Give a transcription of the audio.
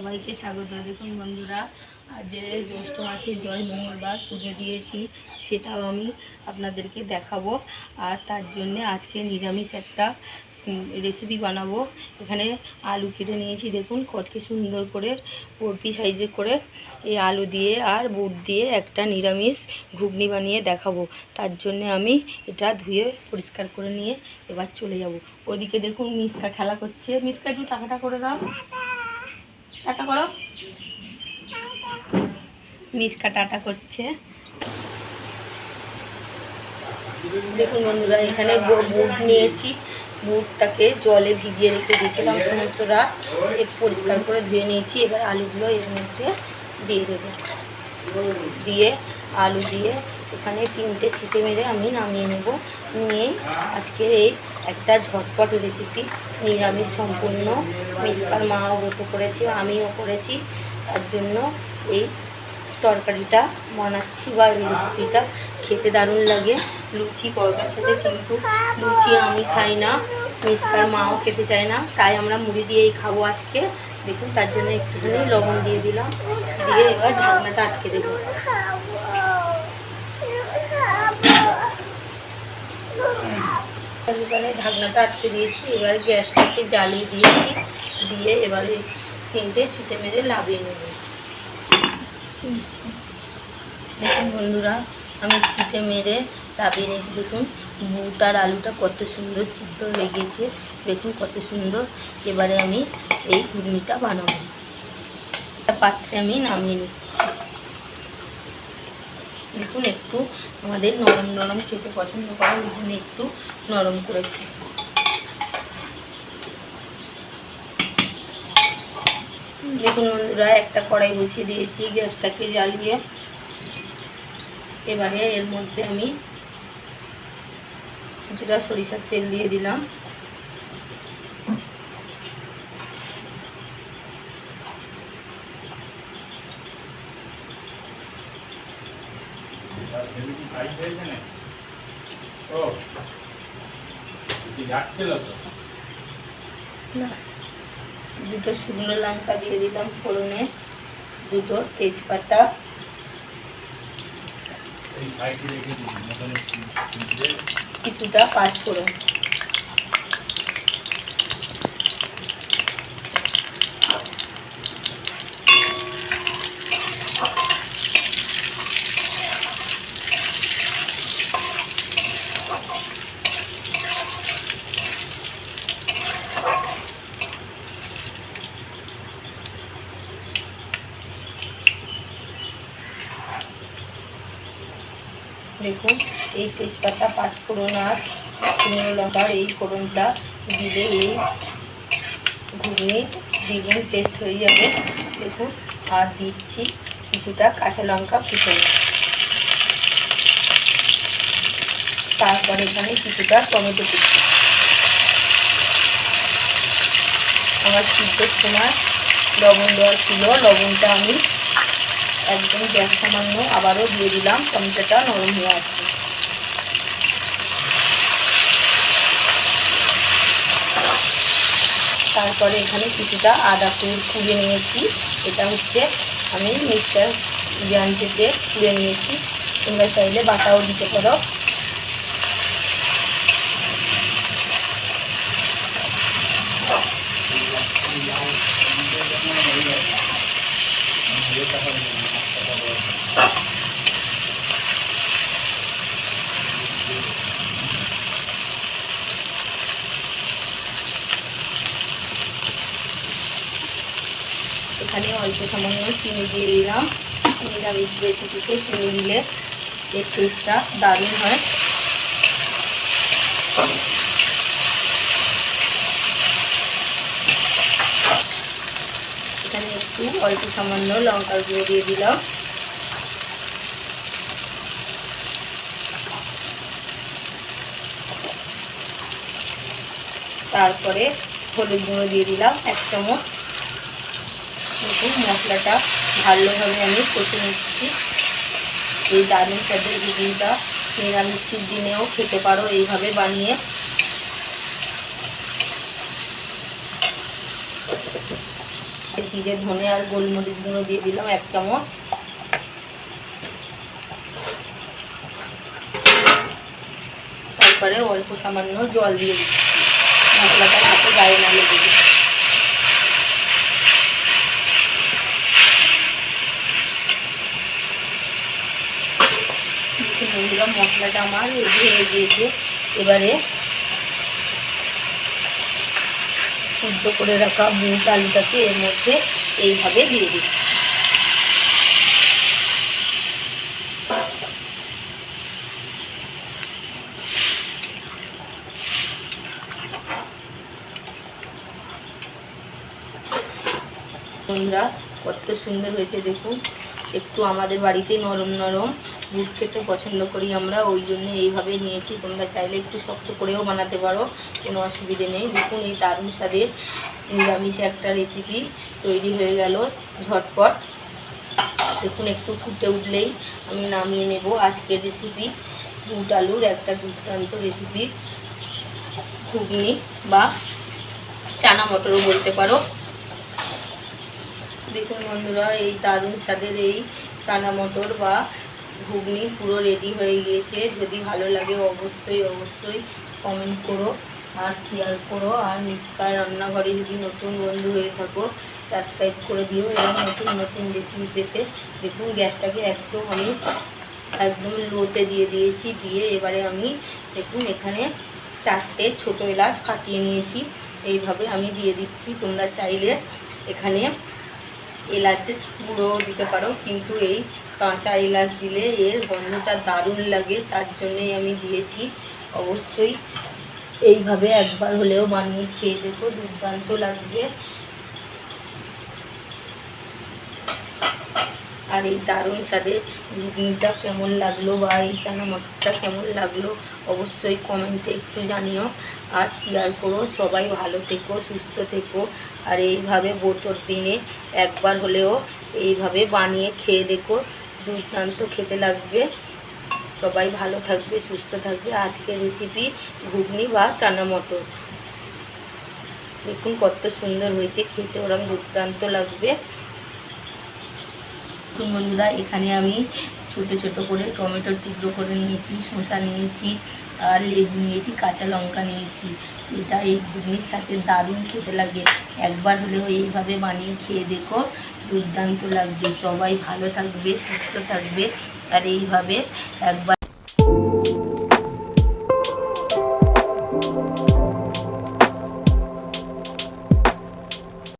সবাইকে স্বাগত। দেখুন বন্ধুরা যে জ্যৈষ্ঠ মাসে জয় মঙ্গলবার পুজো দিয়েছি, সেটাও আমি আপনাদেরকে দেখাবো। আর তার জন্য আজকে নিরামিষ একটা রেসিপি বানাবো। এখানে আলু কেটে নিয়েছি, দেখুন কত সুন্দর করে বরফি সাইজে করে এই আলু দিয়ে আর বুট দিয়ে একটা নিরামিষ ঘুগনি বানিয়ে দেখাবো। তার জন্য আমি এটা ধুয়ে পরিষ্কার করে নিয়ে এবার চলে যাব। ওদিকে দেখুন মিসকা খেলা করছে। মিসকা, একটু টাকাটা করে দাও। টাটা করো। মিসকা টাটা করছে। দেখুন বন্ধুরা, এখানে বুট নিয়েছি। বুটটাকে জলে ভিজিয়ে রেখে দিয়েছিলাম, সমস্ত রাত। পরিষ্কার করে ধুয়ে নিয়েছি। এবার আলুগুলো এর মধ্যে দিয়ে দেবো। দিয়ে, আলু দিয়ে এখানে তিনটে সিটে মেরে আমি নামিয়ে নেব। নিয়ে আজকের এই একটা ঝটপট রেসিপি নিরামিষ সম্পূর্ণ। মিসকার মাও গত করেছে, আমিও করেছি। তার জন্য এই তরকারিটা বানাচ্ছি বা রেসিপিটা খেতে দারুণ লাগে। লুচি পরোটার সাথে কিন্তু লুচি আমি খাই না। মিসকার মাও খেতে চায় না, তাই আমরা মুড়ি দিয়েই খাব আজকে। দেখুন, তার জন্য একটুখানি লবণ দিয়ে দিলাম। দিয়ে এবার ঢাকনাটা আটকে দেবো। ঢাকনাটা আটকে দিয়েছি, এবার গ্যাসটাকে জ্বালিয়ে দিয়েছি। দিয়ে এবারে তিনটে সিটে মেরে লাভিয়ে নেব। দেখুন বন্ধুরা, আমি সিটে মেরে লাভিয়ে নিয়েছি দেখুন। বুট আর আলুটা কত সুন্দর সিদ্ধ হয়ে গেছে। দেখুন কত সুন্দর। এবারে আমি এই ঘুগনিটা বানাবো। পাত্রে আমি নামিয়ে নিচ্ছি। দেখুন একটু আমাদের নরম নরম খেতে পছন্দ করে ওই জন্য একটু নরম করেছি। দেখুন বন্ধুরা, একটা কড়াই বসিয়ে দিয়েছি গ্যাসটাকে জ্বালিয়ে। এবারে এর মধ্যে আমি কিছুটা সরিষার তেল দিয়ে দিলাম। দুটো শুকনো লঙ্কা দিয়ে দিলাম ফোড়নে দুটো তেজপাতা। কিছুটা পাঁচ ফোড়ন দেখুন এই তেজপাতা পাঁচ ফোড়ন আর শুকনো লঙ্কার এই ফোড়নটা দিলে এই ঘুগনি দ্বিগুণ টেস্ট হয়ে যাবে। দেখুন, আর দিচ্ছি কিছুটা কাঁচা লঙ্কা কুচনো। তারপরে এখানে কিছুটা টমেটো কুচি আমার সিদ্ধর সময় লবণ দেওয়া ছিল, লবণটা আমি একদম গ্যাস সামান্য আবারও দিয়ে দিলাম, টমেটোটা নরম হয়ে আসবে। তারপরে এখানে কিছুটা আদা কুড় নিয়েছি। এটা হচ্ছে আমি মিক্সচার গ্রাইন্ডারে কুড়ে নিয়েছি। তোমরা চাইলে বাটাও দিতে পারো। এখানে অল্প সামান্য চিনি দিয়ে দিলাম। নিরামিষ রেসিপিতে চিনি দিলে এর টেস্টটা দারুণ হয়। এখানে একটু অল্প সামান্য লঙ্কার গুঁড়ো দিয়ে দিলাম। তারপরে হলুদ গুঁড়ো দিয়ে দিলাম এক চামচ। দেখুন মশলাটা ভালোভাবে আমি কষে নিচ্ছি। এই দারুণ স্বাদের ঘুগনিটা নিরামিষের দিনেও খেতে পারো, এইভাবে বানিয়ে। জিরে, ধনে আর গোলমরিচ গুঁড়ো দিয়ে দিলাম এক চামচ। তারপরে অল্প সামান্য জল দিয়ে দিচ্ছি। মশলাটা হাতে গায়ে না লেগে দিচ্ছি বন্ধুরা মশলাটা আমার রেডি হয়ে গিয়েছে। এবারে সিদ্ধ করে রাখা বুট আলুটাকে এর মধ্যে এইভাবে দিয়ে বন্ধুরা, কত সুন্দর হয়েছে দেখুন। একটু আমাদের বাড়িতে নরম নরম বুট খেতে পছন্দ করি আমরা, ওই জন্য এইভাবে নিয়েছি। তোমরা চাইলে একটু শক্ত করেও বানাতে পারো, কোনো অসুবিধে নেই। দেখুন, এই দারুণ স্বাদের নিরামিষ একটা রেসিপি তৈরি হয়ে গেল ঝটপট। দেখুন, একটু ফুটে উঠলেই আমি নামিয়ে নেব আজকের রেসিপি বুট আলুর একটা দুর্দান্ত রেসিপি ঘুগনি বা চানা মটরও বলতে পারো। দেখুন বন্ধুরা, এই দারুণ স্বাদের এই চানা মটর বা ঘুগনি পুরো রেডি হয়ে গিয়েছে। যদি ভালো লাগে অবশ্যই অবশ্যই কমেন্ট করো আর শেয়ার করো। আর মিসকার রান্নাঘরে যদি নতুন বন্ধু হয়ে থাকো সাবস্ক্রাইব করে দিও এবং নতুন নতুন রেসিপি পেতে দেখুন গ্যাসটাকে একদম আমি একদম লোতে দিয়ে দিয়েছি। দিয়ে এবারে আমি দেখুন এখানে চারটে ছোটো এলাচ ফাটিয়ে নিয়েছি। এইভাবে আমি দিয়ে দিচ্ছি। তোমরা চাইলে এখানে এলাচ গুঁড়ো দিতে পারো, কিন্তু এই কাঁচা এলাচ দিলে এর গন্ধটা দারুণ লাগে, তার জন্যই আমি দিয়েছি। অবশ্যই এইভাবে একবার হলেও বানিয়ে খেয়ে দেখো, দুর্দান্ত লাগবে। আর এই দারুণ স্বাদের ঘুগনিটা কেমন লাগল বা এই চানা মটরটা কেমন লাগল অবশ্যই কমেন্টে একটু জানিও আর শেয়ার করো, সবাই ভালো থেকো, সুস্থ থেকো। আর এইভাবে বোতর দিনে একবার হলেও এইভাবে বানিয়ে খেয়ে দেখো দুর্দান্ত খেতে লাগবে। সবাই ভালো থাকবে, সুস্থ থাকবে। আজকের রেসিপি ঘুগনি বা চানা মটর দেখুন কত সুন্দর হয়েছে, খেতে ওরম দুর্দান্ত লাগবে। দেখুন বন্ধুরা, এখানে আমি ছোট ছোট করে টমেটোর টুকরো করে নিয়েছি, শসা নিয়েছি আর লেবু নিয়েছি, কাঁচা লঙ্কা নিয়েছি। এটা এই ঘুগনির সাথে দারুণ খেতে লাগে। একবার হলেও এইভাবে বানিয়ে খেয়ে দেখো, দুর্দান্ত লাগবে। সবাই ভালো থাকবে, সুস্থ থাকবে। আর এইভাবে একবার